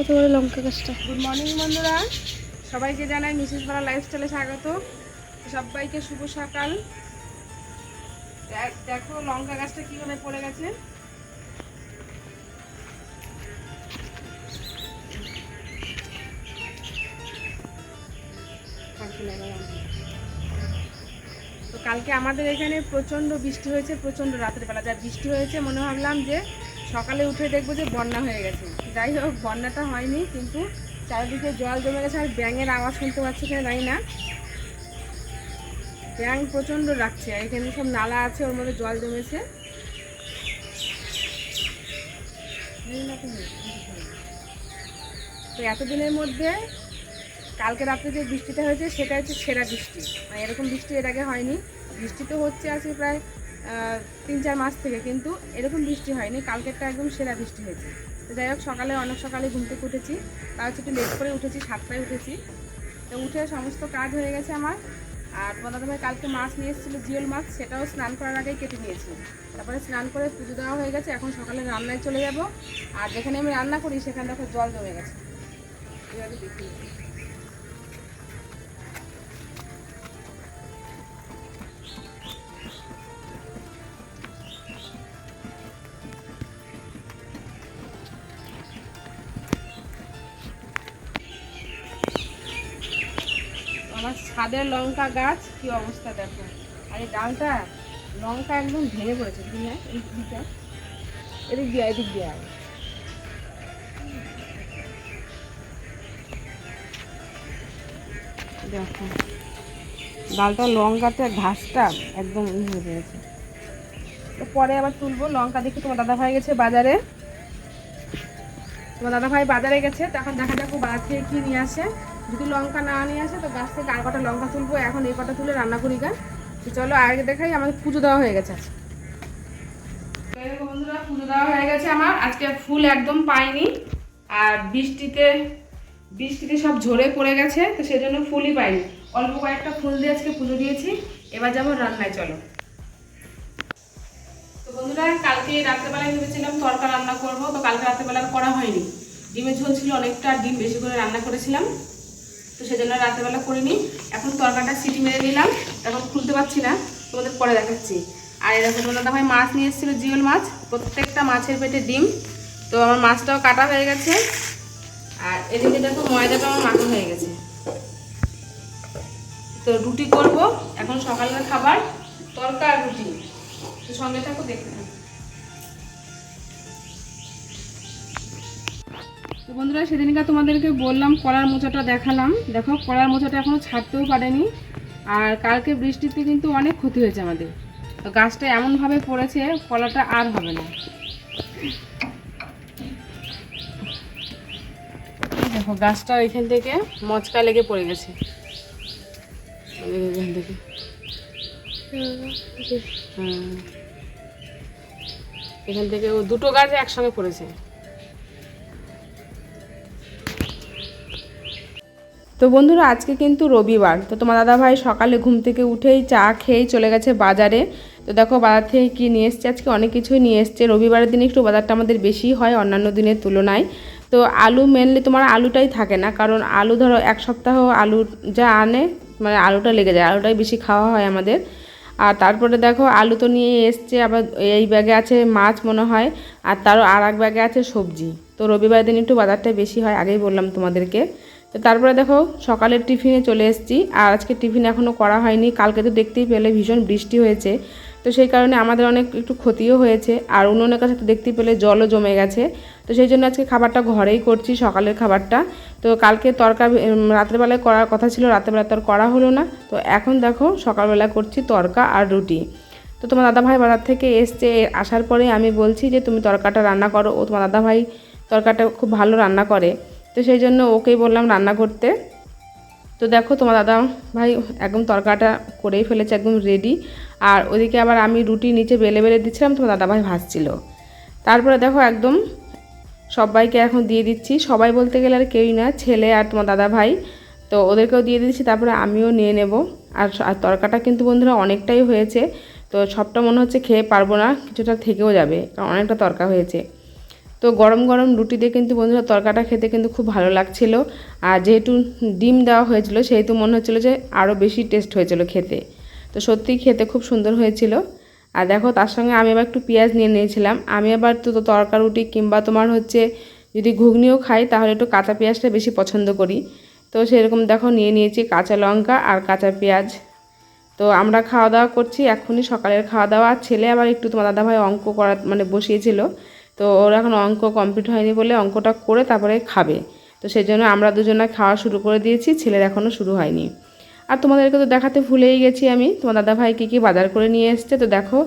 কত বড় লঙ্কা গাছটা। গুড মর্নিং বন্ধুরা। সবাইকে জানাই মিসেস পাড়া লাইফস্টাইলে স্বাগত। সবাইকে শুভ সকাল। দেখ- লঙ্কা গাছটা কীভাবে পড়ে গেছে। তো কালকে আমাদের এখানে প্রচণ্ড বৃষ্টি হয়েছে, প্রচণ্ড রাতের বেলা যা বৃষ্টি হয়েছে, মনে ভাবলাম যে সকালে উঠে দেখব যে বন্যা হয়ে গেছে। যাই হোক, বন্যাটা হয়নি, কিন্তু চারিদিকে জল জমে গেছে আর ব্যাঙের আওয়াজ শুনতে পাচ্ছি কিনা জানি না। ব্যাঙ প্রচণ্ড রাখছে এখানে সব নালা আছে, ওর মধ্যে জল জমেছে। তো এতদিনের মধ্যে কালকে রাত্রে যে বৃষ্টিটা হয়েছে, সেটা হচ্ছে সেরা বৃষ্টি। মানে এরকম বৃষ্টি এর আগে হয়নি। বৃষ্টি তো হচ্ছে আজকে প্রায় তিন চার মাস থেকে, কিন্তু এরকম বৃষ্টি হয়নি। কালকেরটা একদম সেরা বৃষ্টি হয়েছে। তো যাই হোক, সকালে, অনেক সকালে ঘুম থেকে উঠেছি। তাও হচ্ছে একটু লেট করে উঠেছি, সাতটায় উঠেছি। তো উঠে সমস্ত কাজ হয়ে গেছে আমার। আর তোমার ভাই কালকে মাছ নিয়ে এসেছিল, জিওল মাছ। সেটাও স্নান করার আগেই কেটে নিয়েছি। তারপরে স্নান করে পুজো দেওয়া হয়ে গেছে, এখন সকালে রান্নায় চলে যাব। আর যেখানে আমি রান্না করি, সেখানে দেখো জল জমে গেছে। এভাবে ছাদের লঙ্কা গাছ কি অবস্থা দেখো। আর এই ডালটা লঙ্কা একদম ভেঙে পড়েছে, তুমি না এই দিকটা। এদিক দিয়ে এদিক দিয়ে। দেখো, ডালটা লঙ্কাতে ঘাসটা একদম ই হয়ে গেছে। পরে আবার তুলবো, লঙ্কা দেখি তোমার দাদা ভাই গেছে বাজারে। তোমার দাদা ভাই বাজারে গেছে তখন দেখা যাক বাজার থেকে কি নিয়ে আসে। যদি লঙ্কা না নিয়ে আসে, তো গাছ থেকে আর কটা লঙ্কা তুলবো, এখন এই কটা তুলে রান্না করি গা। তো চলো আগে দেখাই, আমাদের পুজো দেওয়া হয়ে গেছে আজকে। বন্ধুরা, পুজো দেওয়া হয়ে গেছে আমার। আজকে ফুল একদম পাইনি, আর বৃষ্টিতে বৃষ্টিতে সব ঝরে পড়ে গেছে, তো সেজন্য ফুলই পাইনি। অল্প কয়েকটা ফুল দিয়ে আজকে পুজো দিয়েছি। এবার যাব রান্নায়, চলো। তো বন্ধুরা, কালকে রাত্রেবেলায় ভেবেছিলাম তরকা রান্না করব, তো কালকে রাত্রেবেলা করা হয়নি। ডিমের ঝোল ছিল অনেকটা, ডিম বেশি করে রান্না করেছিলাম। তো সেজন্য রাত্রেবেলা করিনি। এখন তরকাটা সিটি মেরে নিলাম, এখন খুলতে পারছি না, তোমাদের পরে দেখাচ্ছি। আর এরকম দাদা ভাই মাছ নিয়ে এসেছিল, জিওল মাছ, প্রত্যেকটা মাছের পেটে ডিম। তো আমার মাছটাও কাটা হয়ে গেছে। আর এদিকে দেখো ময়দাটা আমার মাখা হয়ে গেছে। তো রুটি করব, এখন সকালের খাবার, তরকা আর রুটি। তো সঙ্গে থাকো দেখতে তো বন্ধুরা, সেদিনকে তোমাদেরকে বললাম, কলার মোচাটা দেখালাম। দেখো, কলার মোচাটা এখনও ছাড়তেও পারেনি। আর কালকে বৃষ্টিতে কিন্তু অনেক ক্ষতি হয়েছে আমাদের। তো গাছটা এমনভাবে পড়েছে, কলাটা আর হবে না। দেখো, গাছটা এখান থেকে মচকা লেগে পড়ে গেছে। এখান থেকে। এখান থেকে ও দুটো গাছ একসঙ্গে পড়েছে। তো বন্ধুরা, আজকে কিন্তু রবিবার। তো তোমার দাদা ভাই সকালে ঘুম থেকে উঠেই চা খেয়েই চলে গেছে বাজারে। তো দেখো, বাজার থেকে কি নিয়ে এসছে? আজকে অনেক কিছুই নিয়ে এসছে। রবিবারের দিনে একটু বাজারটা আমাদের বেশি হয়, অন্যান্য দিনের তুলনায়। তো আলু মেনলি তোমার আলুটাই থাকে না, কারণ আলু ধরো, এক সপ্তাহ আলু যা আনে মানে আলুটা লেগে যায়। আলুটাই বেশি খাওয়া হয় আমাদের। আর তারপরে দেখো আলু তো নিয়ে এসছে, আবার এই ব্যাগে আছে মাছ মনে হয়, আর তারও আর এক ব্যাগে আছে সবজি। তো রবিবার দিন একটু বাজারটা বেশি হয়, আগেই বললাম তোমাদেরকে। তো তারপরে দেখো সকালের টিফিনে চলে এসেছি, আর আজকে টিফিন এখনও করা হয়নি, কালকে তো দেখতেই পেলে ভীষণ বৃষ্টি হয়েছে। তো সেই কারণে আমাদের অনেক একটু ক্ষতিও হয়েছে। আর উনুনের কাছে তো দেখতেই পেলে জলও জমে গেছে। তো সেই জন্য আজকে খাবারটা ঘরেই করছি, সকালের খাবারটা। তো কালকে তরকা রাত্রেবেলায় করার কথা ছিল রাত্রেবেলা তো করা হলো না। তো এখন দেখো সকালবেলা করছি তরকা আর রুটি। তো তোমার দাদা ভাই বাজার থেকে এসছে আসার পরে আমি বলছি যে, তুমি তরকাটা রান্না করো। ও তোমার দাদা ভাই তরকাটা খুব ভালো রান্না করে। তো সেই জন্য ওকেই বললাম রান্না করতে। তো দেখো তোমার দাদা ভাই একদম তরকাটা করেই ফেলেছে, একদম রেডি আর ওদিকে আবার আমি রুটি নিচে বেলে বেলে দিচ্ছিলাম, তোমার দাদা ভাই ভাজছিল। তারপরে দেখো একদম সবাইকে এখন দিয়ে দিচ্ছি। সবাই বলতে গেলে আর কেউই না, ছেলে আর তোমার দাদা ভাই তো ওদেরকেও দিয়ে দিচ্ছি, তারপরে আমিও নিয়ে নেব। আর আর তরকাটা কিন্তু বন্ধুরা অনেকটাই হয়েছে, তো সবটা মনে হচ্ছে খেয়ে পারব না, কিছুটা থেকেও যাবে, কারণ অনেকটা তরকা হয়েছে। তো গরম গরম রুটি দিয়ে কিন্তু বন্ধুরা তরকাটা খেতে কিন্তু খুব ভালো লাগছিল। আর যেহেতু ডিম দেওয়া হয়েছিল, সেহেতু মনে হচ্ছিল যে আরও বেশি টেস্ট হয়েছিল খেতে। তো সত্যিই খেতে খুব সুন্দর হয়েছিল। আর দেখো, তার সঙ্গে আমি আবার একটু পেঁয়াজ নিয়ে নিয়েছিলাম। আমি আবার তো তো তরকা রুটি কিংবা তোমার হচ্ছে যদি ঘুগনিও খাই, তাহলে একটু কাঁচা পেঁয়াজটা বেশি পছন্দ করি। তো সেরকম দেখো, নিয়ে নিয়েছি কাঁচা লঙ্কা আর কাঁচা পেঁয়াজ। তো আমরা খাওয়া দাওয়া করছি এখনই, সকালের খাওয়া দাওয়া আর ছেলে আবার একটু তোমার দাদাভাই অঙ্ক করা মানে বসিয়েছিল। তো ওর এখন অঙ্ক কমপ্লিট হয়নি বলে অঙ্কটা করে তারপরে খাবে। তো সেই জন্য আমরা দুজনে খাওয়া শুরু করে দিয়েছি, ছেলের এখনও শুরু হয়নি। আর তোমাদেরকে তো দেখাতে ভুলেই গেছি আমি। তোমার দাদাভাই কী কী বাজার করে নিয়ে এসছে? তো দেখো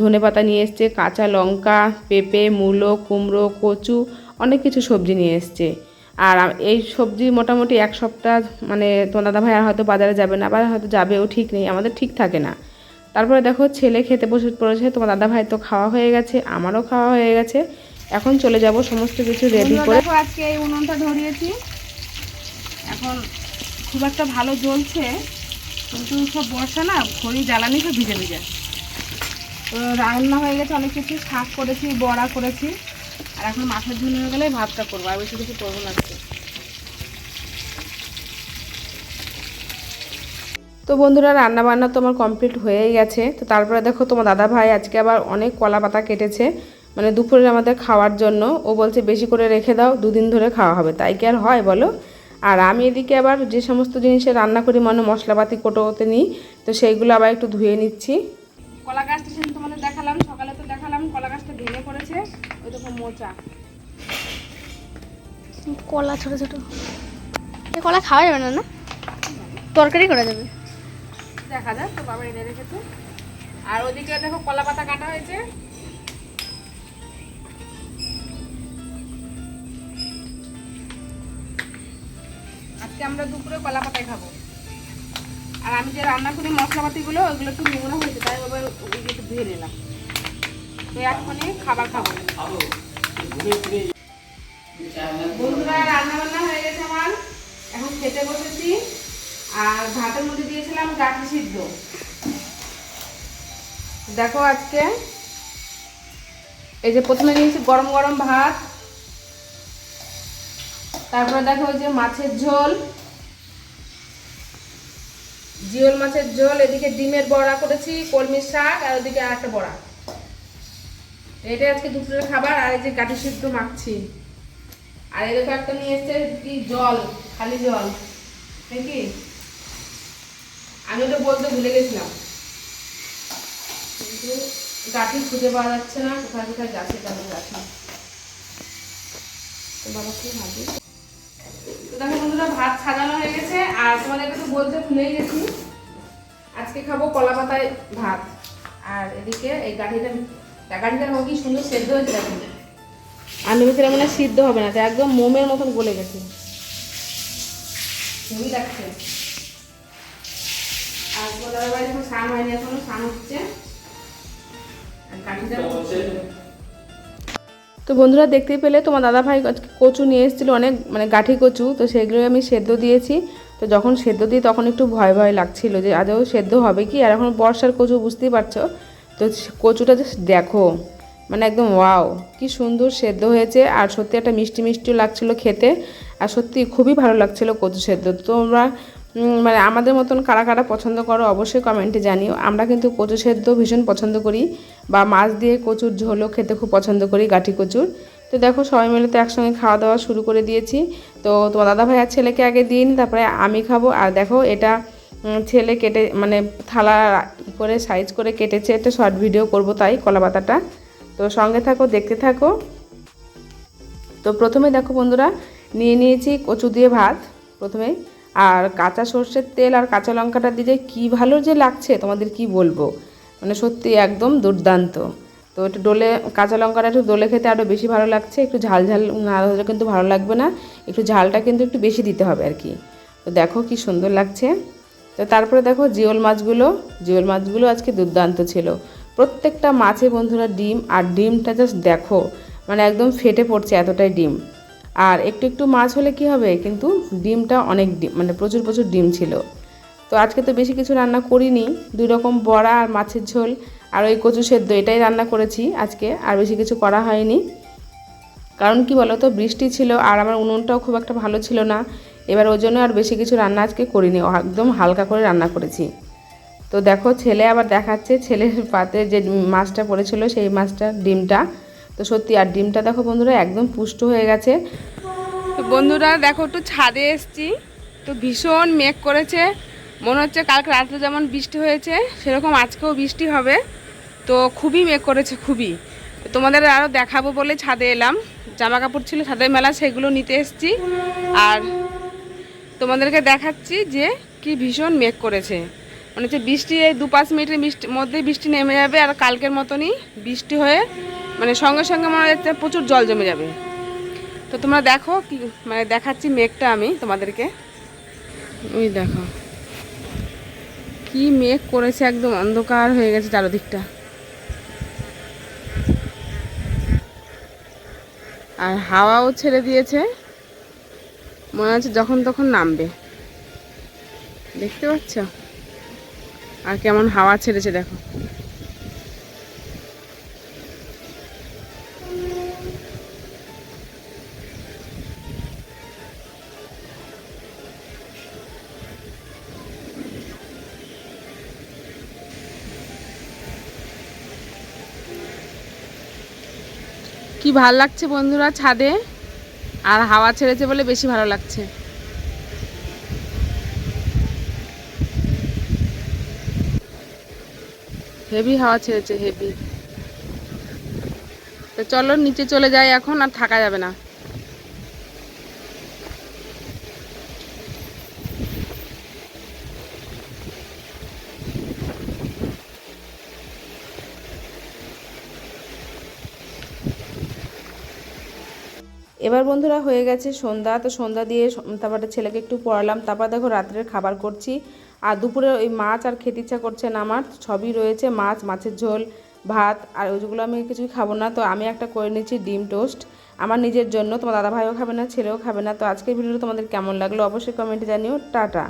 ধনে পাতা নিয়ে এসছে কাঁচা লঙ্কা পেঁপে মূলো কুমড়ো কচু অনেক কিছু সবজি নিয়ে এসছে। আর এই সবজি মোটামুটি এক সপ্তাহ মানে তোমার দাদাভাই আর হয়তো বাজারে যাবে না আবার হয়তো যাবেও ঠিক নেই আমাদের ঠিক থাকে না। তারপরে দেখো ছেলে খেতে বসে পড়েছে তোমার দাদাভাই তো খাওয়া হয়ে গেছে আমারও খাওয়া হয়ে গেছে। এখন চলে যাব সমস্ত কিছু রেডি করে। আজকে এই উনুনটা ধরিয়েছি। এখন খুব একটা ভালো জ্বলছে, কিন্তু সব বর্ষা না, খড়ি জ্বালানি সব ভিজে ভিজে। তো রান্না হয়ে গেছে অনেক কিছু, শাক করেছি, বড়া করেছি, আর এখন মাছের ঝুল হয়ে গেলে ভাতটা করব, আর বেশি কিছু করব না। তো বন্ধুরা রান্না বান্না তো আমার কমপ্লিট হয়েই গেছে। তো তারপরে দেখো, তোমার দাদা ভাই আজকে আবার অনেক কলা পাতা কেটেছে মানে দুপুরে আমাদের খাওয়ার জন্য। ও বলছে, বেশি করে রেখে দাও, দুদিন ধরে খাওয়া হবে। তাই কি আর হয় বলো? আর আমি এদিকে আবার যে সমস্ত জিনিসে রান্না করি মানে মশলাপাতি কোটোতে নিই তো সেইগুলো আবার একটু ধুয়ে নিচ্ছি। কলা গাছটা সেদিন তোমাদের দেখালাম সকালে তো দেখালাম কলা গাছটা ভেঙে পড়েছে ওই দেখো মোচা। কলা ছোট ছোট। কলা খাওয়া যাবে না না? তরকারি করা যাবে। দেখা যাক তো বাবা এনে রেখেছে। আর ওদিকে দেখো কলা পাতা কাটা হয়েছে। আজকে আমরা দুপুরে কলা পাতায় খাব। আর আমি যে রান্না করি মশলাপাতিগুলো, ওগুলো একটু নোংরা হয়েছে, তাই বাবা ওইগুলো একটু ধুয়ে নিলাম। তো এখনই খাবার খাব। বন্ধুরা রান্না বান্না হয়ে গেছে আমার। এখন খেতে বসেছি। আর ভাতের মধ্যে দিয়েছিলাম গাঠি সিদ্ধ। দেখো আজকে। এই যে প্রথমে নিয়েছি গরম গরম ভাত তারপরে দেখো যে মাছের ঝোল। জিওল মাছের ঝোল, এদিকে ডিমের বড়া করেছি, কলমির শাক, আর ওদিকে আর একটা বড়া। এটাই আজকে দুপুরের খাবার, আর এই যে গাঠি সিদ্ধ মাখছি। আর এই দেখো একটা নিয়ে এসছে কি জল, খালি জল। নাকি? আমি ওটা বলতে ভুলে গেছিলাম। কিন্তু গাঠি খুঁজে পাওয়া যাচ্ছে না, কোথায় কোথায় যাচ্ছে তেমন গাঠি তো বাবা কি ভাবি তো দেখো বন্ধুরা ভাত সাজানো হয়ে গেছে, আর তোমাদেরকে তো বলতে ভুলেই গেছি। আজকে খাব কলা পাতায় ভাত। আর এদিকে এই গাঠিটা গাঠিটা হোক কি সুন্দর সেদ্ধ হয়েছে দেখো। আমি ভেবেছিলাম মানে সিদ্ধ হবে না একদম মোমের মতন গলে গেছে। হেভি লাগছে আর গোলার বাড়ি এখন স্নান হয়নি, এখনও স্নান হচ্ছে। আর কাঠিটা তো বন্ধুরা দেখতেই পেলে, তোমার দাদা ভাই কচু নিয়ে এসেছিল, অনেক মানে গাঠি কচু, তো সেগুলো আমি সেদ্ধ দিয়েছি। তো যখন সেদ্ধ দিই তখন একটু ভয় ভয় লাগছিল যে আদৌ সেদ্ধ হবে কি? আর এখন বর্ষার কচু বুঝতেই পারছ। তো কচুটা জাস্ট দেখো মানে একদম ওয়াও, কি সুন্দর সেদ্ধ হয়েছে। আর সত্যি একটা মিষ্টি মিষ্টিও লাগছিল খেতে। আর সত্যি খুবই ভালো লাগছিল কচু সেদ্ধ। তোমরা মানে আমাদের মতন কারা কারা পছন্দ করো অবশ্যই কমেন্টে জানিও। আমরা কিন্তু কচু সেদ্ধ ভীষণ পছন্দ করি। বা মাছ দিয়ে কচুর ঝোলও খেতে খুব পছন্দ করি, গাঠি কচুর। তো দেখো সবাই মিলে তো একসঙ্গে খাওয়া দাওয়া শুরু করে দিয়েছি। তো তোমার দাদা ভাই আর ছেলেকে আগে দিন, তারপরে আমি খাব। আর দেখো এটা ছেলে কেটে মানে থালা করে, সাইজ করে কেটেছে। একটা শর্ট ভিডিও করব তাই, কলা পাতাটা। তো সঙ্গে থাকো, দেখতে থাকো। তো প্রথমে দেখো বন্ধুরা, নিয়ে নিয়েছি কচু দিয়ে ভাত প্রথমে। আর কাঁচা সর্ষের তেল আর কাঁচা লঙ্কাটা দিয়ে কী ভালো যে লাগছে, তোমাদের কি বলব? মানে সত্যি একদম দুর্দান্ত। তো একটু ডোলে, কাঁচা লঙ্কাটা একটু দোলে খেতে আরও বেশি ভালো লাগছে, একটু ঝাল ঝাল না হলে কিন্তু ভালো লাগবে না, একটু ঝালটা কিন্তু একটু বেশি দিতে হবে আর কি। তো দেখো কি সুন্দর লাগছে। তো তারপরে দেখো জিওল মাছগুলো জিওল মাছগুলো আজকে দুর্দান্ত ছিল। প্রত্যেকটা মাছে বন্ধুরা ডিম, আর ডিমটা জাস্ট দেখো মানে একদম ফেটে পড়ছে এতটাই ডিম। আর একটু একটু মাছ হলে কি হবে, কিন্তু ডিমটা অনেক ডিম মানে প্রচুর প্রচুর ডিম ছিল। তো আজকে তো বেশি কিছু রান্না করিনি। দুই রকম বড়া আর মাছের ঝোল আর ওই কচু সেদ্ধ, এটাই রান্না করেছি আজকে, আর বেশি কিছু করা হয়নি। কারণ কি বলো তো বৃষ্টি ছিল আর আমার উনুনটাও খুব একটা ভালো ছিল না। এবার ওই জন্য আর বেশি কিছু রান্না আজকে করিনি একদম হালকা করে রান্না করেছি। তো দেখো, ছেলে আবার দেখাচ্ছে, ছেলের পাতে যে মাছটা পড়েছিল, সেই মাছটা, ডিমটা। তো সত্যি, আর ডিমটা দেখো বন্ধুরা, একদম পুষ্ট হয়ে গেছে। বন্ধুরা, দেখো, একটু ছাদে এসছি। তো ভীষণ মেঘ করেছে। মনে হচ্ছে কালকে রাত্রে যেমন বৃষ্টি হয়েছে, সেরকম আজকেও বৃষ্টি হবে। তো খুবই মেঘ করেছে, খুবই। তোমাদের আরও দেখাবো বলে ছাদে এলাম। জামা কাপড় ছিল, ছাদের মেলা সেগুলো নিতে এসছি। আর তোমাদেরকে দেখাচ্ছি যে কি ভীষণ মেঘ করেছে। মানে হচ্ছে বৃষ্টি, এই দু পাঁচ মিনিটের বৃষ্টি মধ্যে বৃষ্টি নেমে যাবে আর কালকের মতনই বৃষ্টি হয়ে মানে সঙ্গে সঙ্গে মনে হচ্ছে প্রচুর জল জমে যাবে। তো তোমরা দেখো কি মানে দেখাচ্ছি মেঘটা আমি তোমাদেরকে। ওই দেখো। কি মেঘ করেছে, একদম অন্ধকার হয়ে গেছে চারোদিকটা। আর হাওয়াও ছেড়ে দিয়েছে। মনে হচ্ছে যখন তখন নামবে। দেখতে পাচ্ছ? আর কেমন হাওয়া ছেড়েছে, দেখো। ভালো লাগছে বন্ধুরা ছাদে? আর হাওয়া ছেড়েছে বলে বেশি ভালো লাগছে। হেভি হাওয়া ছেড়েছে হেভি তো চলো, নিচে চলে যাই এখন, আর থাকা যাবে না। এবার বন্ধুরা হয়ে গেছে সন্ধ্যা, তো সন্ধ্যা দিয়ে তারপরে ছেলেকে একটু পড়ালাম। তারপর দেখো রাত্রের খাবার করছি। আর দুপুরে ওই মাছ আর খেতে ইচ্ছা করছে না আমার সবই রয়েছে, মাছ, মাছের ঝোল, ভাত, আর ওইগুলো আমি কিছুই খাব না। তো আমি একটা করে নিচ্ছি ডিম টোস্ট, আমার নিজের জন্য। তোমার দাদা ভাইও খাবে না, ছেলেও খাবে না। তো আজকের ভিডিওটা তোমাদের কেমন লাগল অবশ্যই কমেন্টে জানিও। টাটা।